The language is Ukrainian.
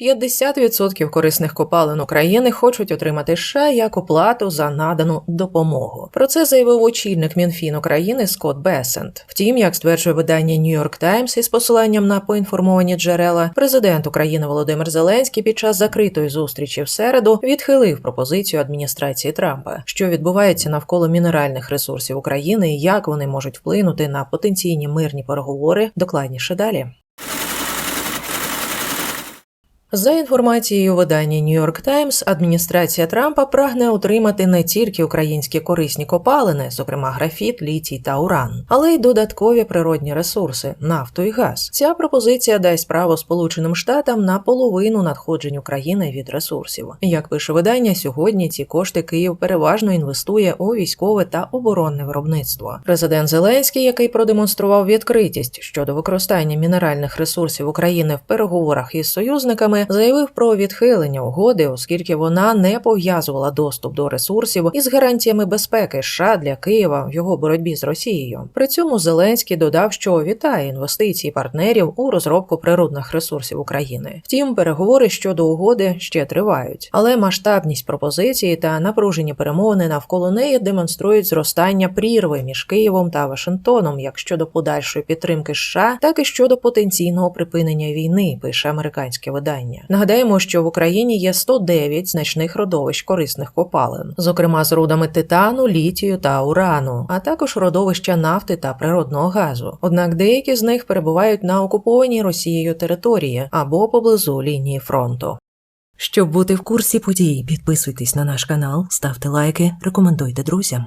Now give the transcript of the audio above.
50% корисних копалин України хочуть отримати США як оплату за надану допомогу. Про це заявив очільник Мінфін України Скотт Бесент. Втім, як стверджує видання New York Times із посиланням на поінформовані джерела, президент України Володимир Зеленський під час закритої зустрічі в середу відхилив пропозицію адміністрації Трампа, що відбувається навколо мінеральних ресурсів України і як вони можуть вплинути на потенційні мирні переговори. Докладніше далі. За інформацією видання York Times, адміністрація Трампа прагне отримати не тільки українські корисні копалини, зокрема графіт, літій та уран, але й додаткові природні ресурси нафту і газ. Ця пропозиція дасть право Сполученим Штатам на половину надходжень України від ресурсів. Як пише видання, сьогодні ці кошти Київ переважно інвестує у військове та оборонне виробництво. Президент Зеленський, який продемонстрував відкритість щодо використання мінеральних ресурсів України в переговорах із союзниками заявив про відхилення угоди, оскільки вона не пов'язувала доступ до ресурсів із гарантіями безпеки США для Києва в його боротьбі з Росією. При цьому Зеленський додав, що вітає інвестиції партнерів у розробку природних ресурсів України. Втім, переговори щодо угоди ще тривають, але масштабність пропозиції та напружені перемовини навколо неї демонструють зростання прірви між Києвом та Вашингтоном, як щодо подальшої підтримки США, так і щодо потенційного припинення війни, пише американське видання. Нагадаємо, що в Україні є 109 значних родовищ корисних копалин, зокрема з рудами титану, літію та урану, а також родовища нафти та природного газу. Однак деякі з них перебувають на окупованій Росією території або поблизу лінії фронту. Щоб бути в курсі подій, підписуйтесь на наш канал, ставте лайки, рекомендуйте друзям.